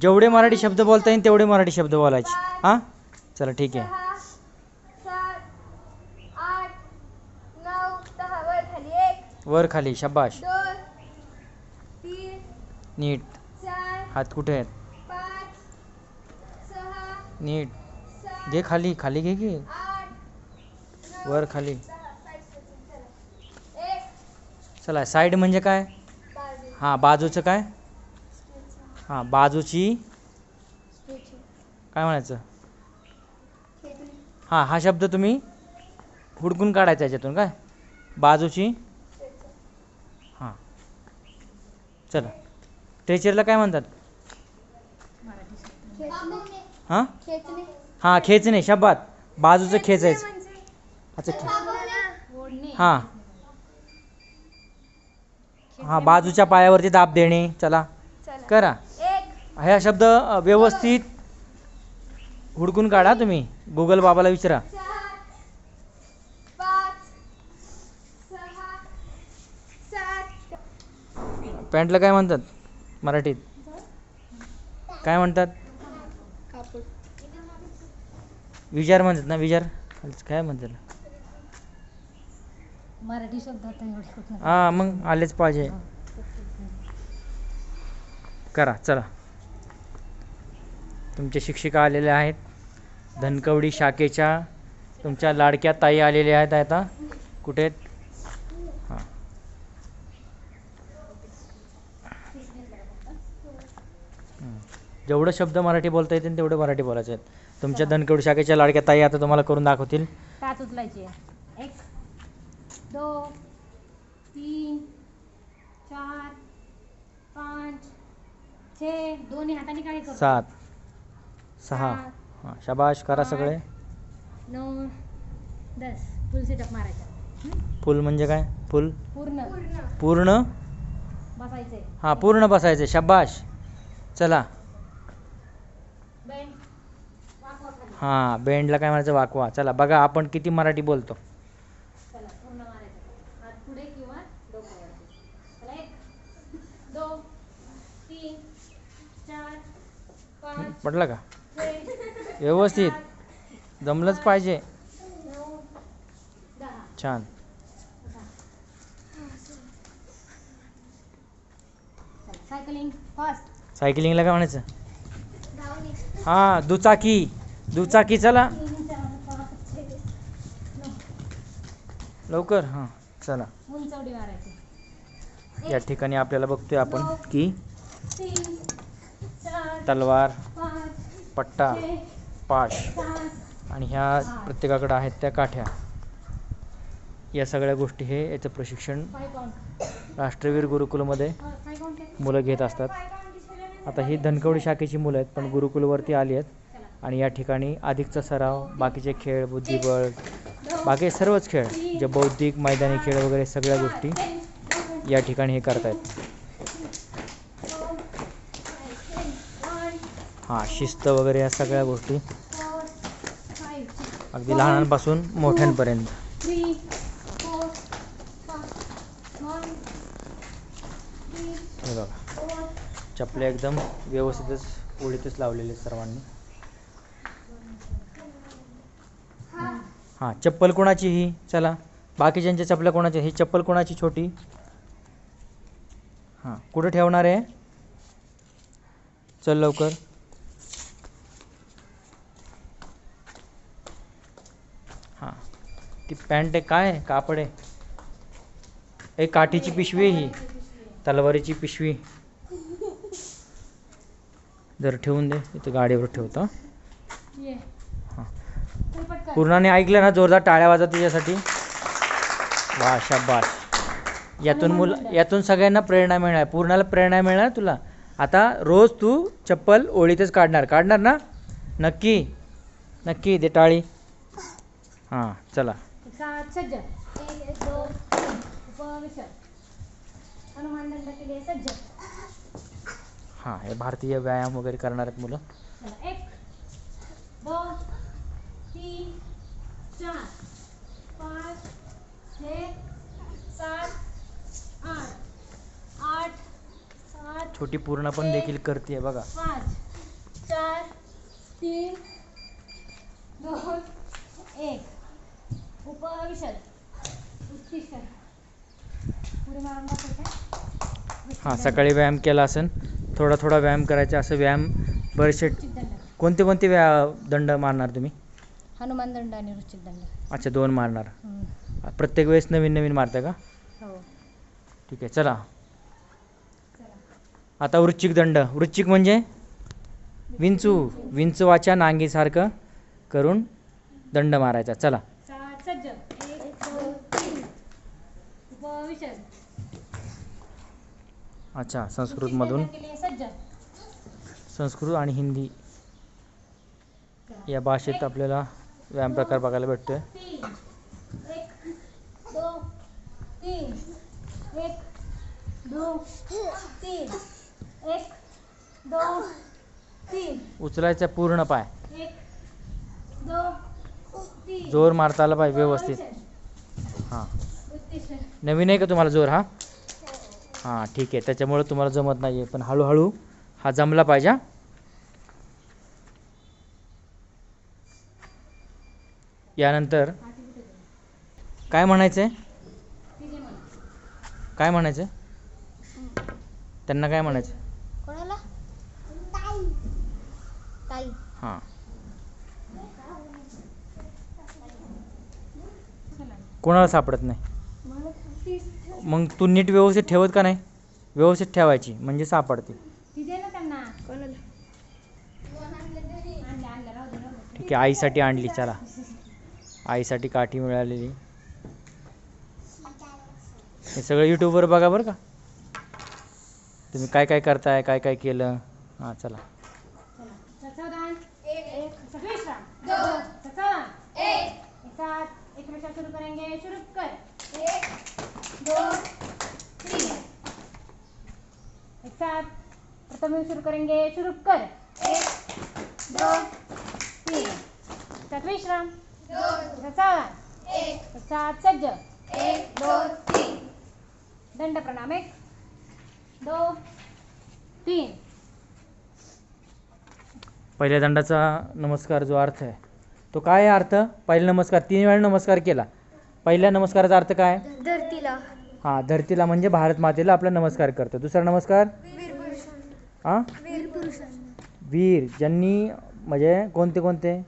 जेवढे मराठी शब्द बोलता येईल तेवढे मराठी शब्द बोलायचे. हां? चला ठीक आहे. वर खाली शब्बाश नीट. हात कुठे आहेत? नीट. घे खाली खाली घे की? वर खाली. चला साईड म्हणजे काय? हां बाजूचं काय? हां बाजूची. काय म्हणायचं? हां हा शब्द तुम्ही हुडकून काढायचा याच्यातून काय? बाजूची. हां. चला. स्ट्रेचरला काय म्हणतात? खेचणे. हां? खेचणे. हां खेचणे शब्दात. बाजूचं खेचायचं. अच्छा खे हां. हां बाजूच्या पायावरती दाब देणे. चला. करा. हा शब्द व्यवस्थित हुडकून काढा तुम्ही. गुगल बाबाला विचारा. पॅन्टला काय म्हणतात? मराठीत. काय म्हणतात? विचार म्हणतात ना विचार. काय म्हणतात मराठी शब्द आता एवढे कुठं हां मग आलेच पाहिजे. करा चला. तुमचे शिक्षिका आलेल्या आहेत. धनकवडी शाखेच्या तुमच्या लाडक्या ताई आलेल्या आहेत आता. कुठे हां. जेवढं शब्द मराठी बोलता येतील तेवढे मराठी बोलायचे आहेत. तुमच्या धनकवडी शाखेच्या लाडक्या ताई आता तुम्हाला करून दाखवतील. टाच उचलायची. एक दोन तीन चार पाच छे. दोन्ही हाताने काय करू. सात. सहा. हां शाबाश करा सगळे. नऊ दस. फुल सेटअप मारायचा फुल म्हणजे काय? फुल? पूर्ण. पूर्ण? बसायचंय हां पूर्ण बसायचे. शाबाश. चला. हां बेंडला काय म्हणायचं? वाकवा. चला बघा आपण किती मराठी बोलतो. पडलं का? व्यवस्थित. जमलंच पाहिजे. छान. सायकलिंगला काय म्हणायचं? हां दुचाकी. दुचाकी चला. लवकर हां चला. या ठिकाणी आपल्याला बघतोय आपण की तलवार पट्टा. पाश आणि ह्या प्रत्येकाकडे आहेत त्या काठ्या. या सगळ्या गोष्टी हे याचं प्रशिक्षण राष्ट्रवीर गुरुकुलमध्ये मुलं घेत असतात. आता ही धनकवडी शाखेची मुलं आहेत पण गुरुकुलवरती आली आहेत आणि या ठिकाणी अधिकचा सराव बाकीचे खेळ बुद्धिबळ बाकी सर्वच खेळ जे बौद्धिक मैदानी खेळ वगैरे सगळ्या गोष्टी या ठिकाणी हे करतायत. हां शिस्त वगैरे या सगळ्या गोष्टी अगदी लहानांपासून मोठ्यांपर्यंत. हे बघा. चपले एकदम व्यवस्थितच ओळीतच लावलेले आहेत सर्वांनी. हां चप्पल कोणाची ही? चला. बाकीच्यांच्या चपल्या कोणाची? ही चप्पल कोणाची छोटी? हां कुठं ठेवणार आहे? चल लवकर. ती पॅन्ट आहे काय आहे? कापड आहे? एक काठीची पिशवी आहे ही. तलवारीची पिशवी. जर ठेवून दे इथे गाडीवर ठेवतो. हां. पूर्णाने ऐकलं ना जोरदार टाळ्या वाजत तुझ्यासाठी? वा शाबाश यातून मुल यातून सगळ्यांना प्रेरणा मिळणार. पूर्णाला प्रेरणा मिळणार तुला. आता रोज तू चप्पल ओळीतच काढणार. काढणार ना? नक्की. नक्की दे टाळी. हां चला. सात सज्ज. एक दोन तीन. उपविश हनुमान दंड केले सज्ज. हां हे भारतीय व्यायाम वगैरे करणार आहेत मुलं. चला एक दोन तीन चार पाच छे सात आठ आठ सात छोटी पूर्ण पण देखील करते बघा. पाच तीन दोन एक. हां सकाळी व्यायाम केला असेल. थोडा थोडा व्यायाम करायचा असं व्यायाम बरेचसे कोणते कोणते व्या दंड मारणार तुम्ही? हनुमान दंड आणि रुचित दंड. अच्छा दोन मारणार. प्रत्येक वेळेस नवीन नवीन मारता का? हो. ठीक आहे चला. आता वृश्चिक दंड. वृश्चिक म्हणजे? विंचू. विंचू वाच्या नांगीसारखं करून दंड मारायचा. चला. सात सज्ज एक दोन तीन. उपविशद अच्छा संस्कृतमधून उत्तिष्ठ केले सज्ज संस्कृत आणि हिंदी या भाषेत आपल्याला व्यायाम प्रकार बघायला भेटतोय. उचलायचा पूर्ण पाय. एक दोन जोर मारता आला पाहिजे व्यवस्थित. हां. नवीन आहे का तुम्हाला जोर हा? हां ठीक आहे. त्याच्यामुळे तुम्हाला जमत नाही आहे पण हळूहळू हा जमला पाहिजे. यानंतर काय म्हणायचं आहे काय म्हणायचं त्यांना काय म्हणायचं हां. कोणाला सापडत नाही. मग तू नीट व्यवस्थित ठेवत का नाही? व्यवस्थित ठेवायची म्हणजे सापडते ठीक आहे आईसाठी आणली चला. आईसाठी काठी मिळालेली. हे सगळं यूट्यूबवर बघा बरं का. तुम्ही काय काय करताय काय काय केलं? हां चला. चला एक मिनट शुरू करेंगे. शुरू कर. एक दोन तीन. एक साथ. प्रथम शुरू करेंगे. शुरू कर. एक दोन तीन. साथ विश्राम. एक साथ सज्ज. एक दोन तीन. दंड प्रणाम. एक दो तीन. पहिल्या दंडाचा नमस्कार जो अर्थ आहे तो काय आहे अर्थ? पहिला नमस्कार तीन वेळा नमस्कार केला. पहिल्या नमस्काराचा अर्थ काय? धरतीला. हां धरतीला म्हणजे भारत मातेला आपला नमस्कार करतो. दुसरा नमस्कार? हां वीर ज्यांनी म्हणजे कोणते कोणते?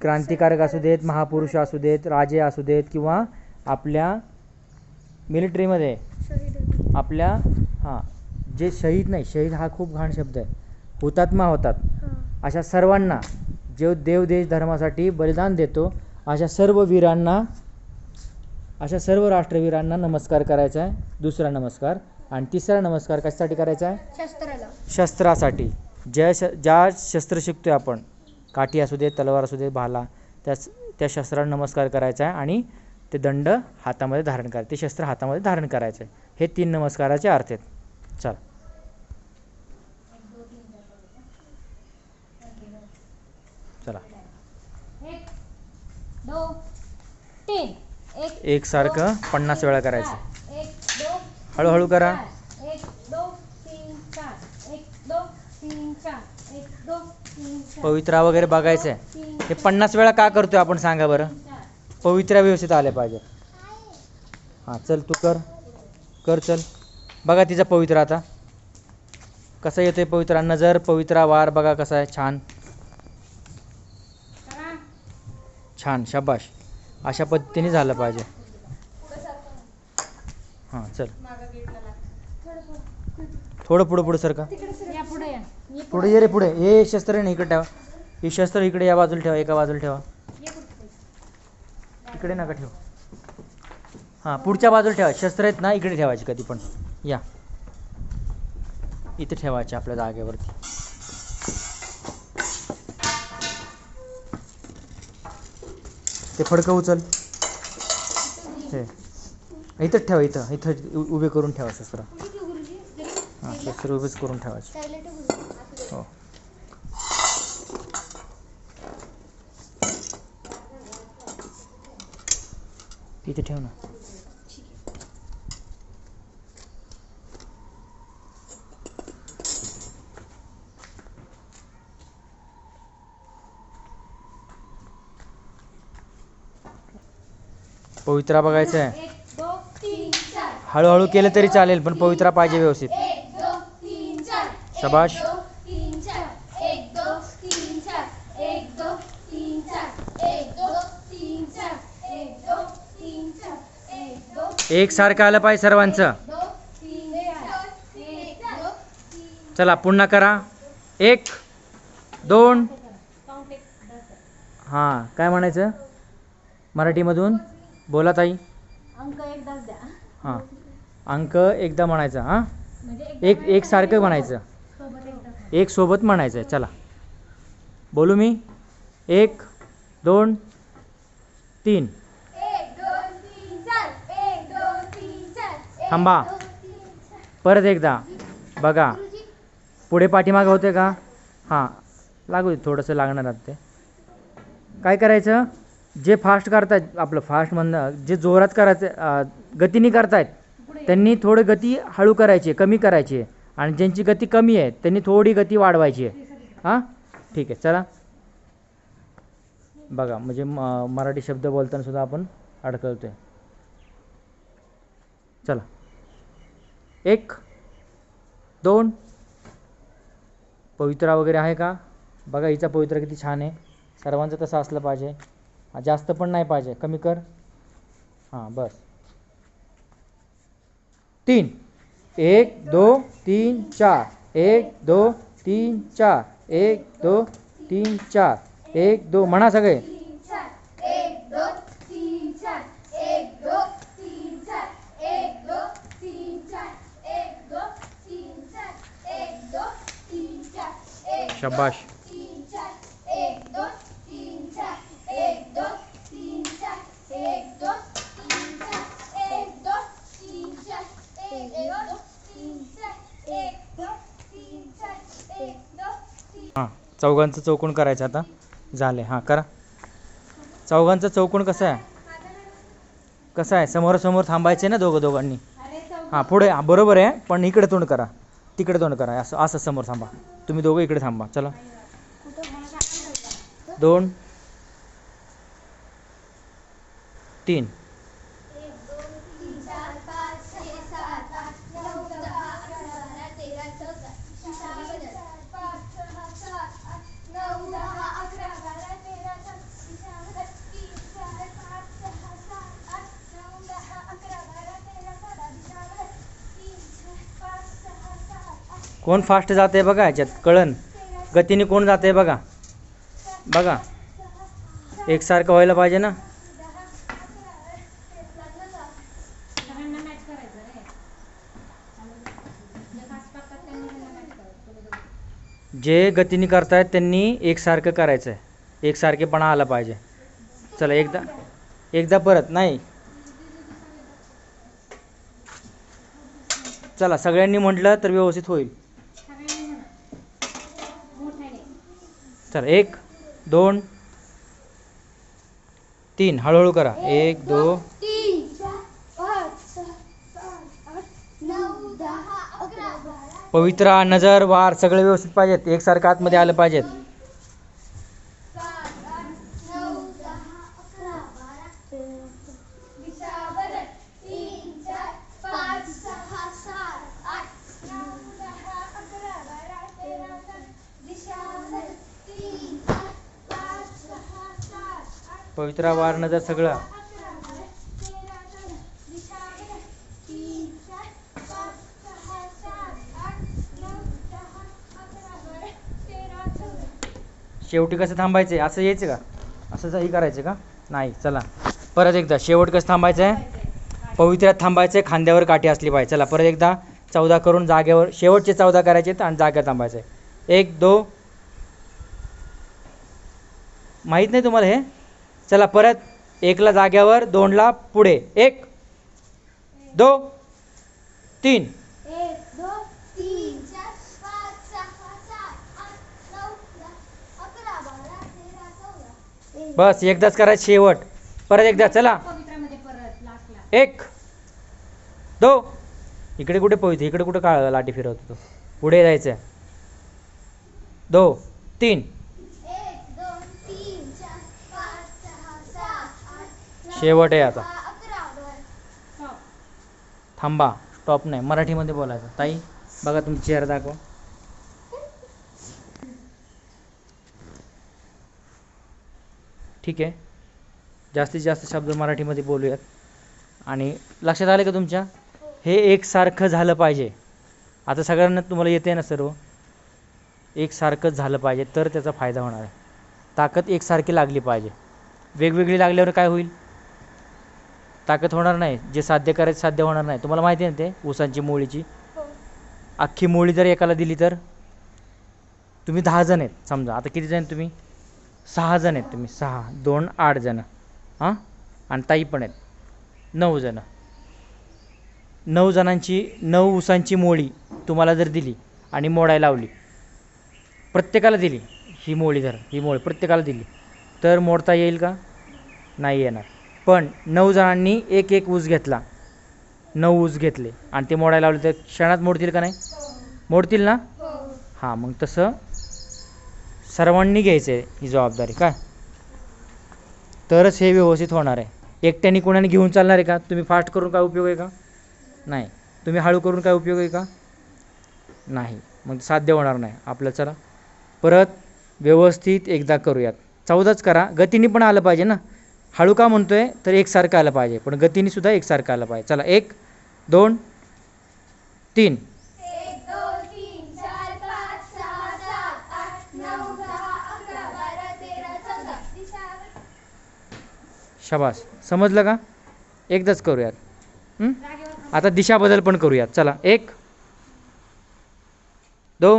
क्रांतिकारक असू देत महापुरुष असू देत राजे असू देत किंवा आपल्या मिलिटरीमध्ये. आपल्या हां जे शहीद नाही शहीद हा खूप घाण शब्द आहे. हुतात्मा होतात. अशा सर्वांना जो देव देश धर्मासाठी बलिदान देतो. अशा सर्व वीरांना अशा सर्व राष्ट्रवीरांना नमस्कार करायचा आहे. दुसरा नमस्कार आणि तिसरा नमस्कार कशासाठी करायचा आहे? शस्त्रासाठी. ज्या श ज्या शस्त्र शिकतोय आपण काठी असू दे तलवार असू दे भाला त्या त्या शस्त्राला नमस्कार करायचा आहे आणि ते दंड हातामध्ये धारण करायचे. ते शस्त्र हातामध्ये धारण करायचं. आहे हे तीन नमस्काराचे अर्थ आहेत. चला. चला. एक एकसारखं पन्नास वेळा करायचं. हळूहळू करा. पवित्रा वगैरे बघायचं आहे तीन हे पन्नास वेळा का करतोय आपण सांगा बरं? पवित्रा व्यवस्थित आल्या पाहिजे हां चल तू कर. कर चल. बघा तिचा पवित्र आता. कसा येतोय पवित्रा? नजर पवित्रा वार बघा कसा आहे. छान करा छान शाबाश. अशा पद्धतीने झालं पाहिजे. हां चल. थोडं पुढं पुढं सरका या पुढे या. रे पुढे. हे शस्त्र नाही इकडे ठेवा. हे शस्त्र इकडे या बाजूला ठेवा एका बाजूला ठेवा. इकडे नका ठेवा. हां पुढच्या बाजूला ठेवा. शस्त्र आहेत ना इकडे ठेवायची कधी पण. या. इथे ठेवायचे आपल्या जागेवरती. ते फडकं उचल. हे. इथंच ठेवा इथं. इथं उ- उभे करून ठेवा ससरा हां शस्त्र उभेच करून ठेवायचे. हो. इथे ठेव ना. पवित्रा बघायचं आहे हळूहळू केलं तरी चालेल पण पवित्रा पाहिजे व्यवस्थित. शबाश एक सारखं आलं पाहिजे सर्वांचं. चला पुन्हा करा. एक दोन. हां काय म्हणायचं? मराठीमधून? बोला ताई. अंक एक दस द्या. हां. अंक एकदा म्हणायचा हां? म्हणजे एक एक सारखं म्हणायचं. सोबत एक सोबत म्हणायचं चला. बोलू मी? एक दोन तीन. एक दोन तीन चार. एक दोन तीन चार. एक थांबा. दोन, तीन, चार. परत एकदा. बघा. गुरुजी, पुढे पाठीमागं होते का? हां. लागू दे थोडंसं लागणार आता ते. काय करायचं? जे फास्ट करतायत आपलं फास्ट म्हणणं जे जोरात करायचं गतीने करतायत त्यांनी थोडी गती हळू करायची आहे कमी करायची आहे. आणि ज्यांची गती कमी आहे त्यांनी थोडी गती वाढवायची आहे. हां? ठीक आहे चला. बघा म्हणजे म- मराठी शब्द बोलताना सुद्धा आपण आहे चला. एक दोन. पवित्रा वगैरे आहे का? बघा हिचा पवित्रा किती छान आहे. सर्वांचं तसं असलं पाहिजे. जास्त पण नाही पाहिजे. कमी कर. हां बस. तीन. एक दो तीन चार. एक दो तीन चार. एक दो तीन चार. एक दो. म्हणा सगळे. तीन चार एक दो तीन चार एक दो तीन चार एक दो तीन चार एक दो तीन चार एक दो तीन चार एक दो शाबाश तीन चार एक दो तीन चार एक दो तीन चार एक दो तीन चार एक दो तीन चार एक दो तीन चार एक दो तीन चार एक दो तीन हां चौघांचं चौकोन करायचं आता. झाले हां करा. चौघांचं चौकोन कसं आहे? कसं आहे? समोरासमोर थांबायचे ना दोघं दोघांनी? हां पुढे. हां बरोबर आहे. पण इकडे तोंड करा. तिकडे तोंड करा. असं असं समोर थांबा. तुम्ही दोघं इकडे थांबा. चला. दोन. तीन एक दोन तीन चार पाच सहा सात आठ नऊ दहा अकरा बारा तेरा चौदा पंधरा चार पाच सहा सात आठ नऊ दहा अकरा बारा तेरा चौदा तीन चार पाच सहा सात आठ नऊ दहा अकरा बारा तेरा चौदा तीन चार पाच सहा सात आठ कोण फास्ट जाते बघा ह्याच्यात? कळण. गतीने कोण जाते बघा? बघा. एकसारखं व्हायला पाहिजे ना? जे जे गतीने करतायत त्यांनी एकसारखं करायचं आहे एकसारखेपणा आला पाहिजे. चला एकदा एकदा परत नाही. चला सगळ्यांनी म्हटलं तर व्यवस्थित होईल सगळ्यांनी म्हणा मोठ्याने चला एक दोन तीन. हळूहळू करा. एक दोन बारा. पवित्रा नजर वार सगळे व्यवस्थित पाहिजेत. एकसारखं आतमध्ये आलं पाहिजेत सात आठ नऊ दहा अकरा बारा तेरा दिशा बदल तीन चार पाच सहा सात आठ नऊ दहा अकरा बारा तेरा चौदा दिशा बदल तीन चार पाच सहा सात आठ पवित्रा वार नजर सगळं अकरा बारा तेरा चौदा दिशा बदल तीन चार पाच सहा सात आठ नऊ दहा अकरा पवित्रा तेरा सगळा. शेवटी कसं थांबायचं असं यायचं का? असं हे करायचं का? नाही चला. परत एकदा शेवट कसं थांबायचं आहे पवित्र्यात थांबायचं आहे खांद्यावर काठी असली पाहिजे. चला परत एकदा चौदा करून जागेवर शेवटचे चौदा करायचे आहेत आणि जागेवर थांबायचं आहे एक दो. माहीत नाही तुम्हाला हे? चला परत. एकला जाग्यावर दोनला पुढे. एक दो तीन. एक दोन तीन चार पाच सहा सात आठ नऊ दहा अकरा बारा तेरा चौदा. बस एकदाच करायचं शेवट. परत एकदा चला. पवित्रामध्ये परत लास्टला एक दो. इकडे कुठे पोहते इकडे कुठे काळ लाटी फिरवतो तो? पुढे जायचं दो तीन. शेवट आहे आता. अकरा थांबा स्टॉप नाही. मराठीमध्ये बोलायचं. ताई बघा तुमची चेहरा दाखवा. ठीक आहे. जास्तीत जास्त शब्द मराठीमध्ये बोलूयात. आणि लक्षात आलं का तुमच्या? हे एकसारखं झालं पाहिजे. आता सगळ्यांना तुम्हाला येते ना सर्व? एकसारखंच झालं पाहिजे तर त्याचा फायदा होणार आहे. ताकद एकसारखी लागली पाहिजे. वेगवेगळी लागल्यावर काय होईल? ताकद होणार नाही जे साध्य करायचं साध्य होणार नाही. तुम्हाला माहिती आहे ना ते? ऊसांची मोळीची? हो. अख्खी मोळी जर एकाला दिली तर? तुम्ही दहा जण आहेत समजा. आता किती जण तुम्ही? सहा जण आहेत तुम्ही. सहा दोन आठ जण. हां? आणि ताई पण आहेत. नऊ जण. नऊ जणांची नऊ ऊसांची मोळी तुम्हाला जर दिली आणि मोडायला लावली प्रत्येकाला दिली ही मोळी जर ही मोळी प्रत्येकाला दिली तर मोडता येईल का? नाही येणार. पण नऊ जणांनी एक एक ऊस घेतला. नऊ ऊस घेतले. आणि ते मोडायला लावले तर क्षणात मोडतील का नाही? मोडतील ना? हां मग तसं सर्वांनी घ्यायचं आहे ही जबाबदारी काय तरच हे व्यवस्थित होणार आहे. एकट्याने कोणाने घेऊन चालणार आहे का? तुम्ही फास्ट करून काय उपयोग आहे का? नाही. तुम्ही हळू करून काय उपयोग आहे का? नाही. मग साध्य होणार नाही. आपलं चला. परत व्यवस्थित एकदा करूयात. चौदाच करा. गतीने पण आलं पाहिजे ना? हळू का म्हणतोय तर एकसारखं आलं पाहिजे. पण गतीने सुद्धा एकसारखं आलं पाहिजे. चला एक दोन तीन. शाबास. समजलं का? एकदाच करूयात. आता दिशा बदल पण करूयात. चला एक दो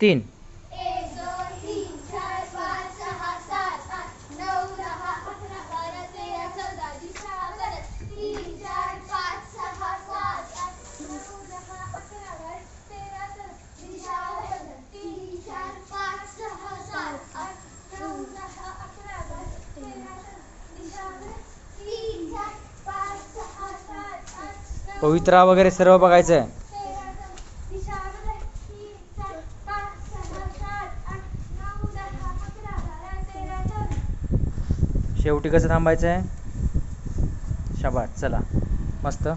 तीन एक दोन तीन चार पाच सहा सात आठ नऊ दहा अकरा बारा तेरा चौदा दिशावर तीन चार पाच सहा सात आठ नऊ दहा अकरा बारा तेरा चौदा दिशावर तीन चार पाच सहा सात आठ नऊ दहा अकरा बारा तेरा चौदा दिशावर तीन चार पाच सहा सात आठ नऊ पवित्रा वगैरे सर्व बघायचं आहे शेवटी कसं थांबायचं आहे शाबास चला. मस्त.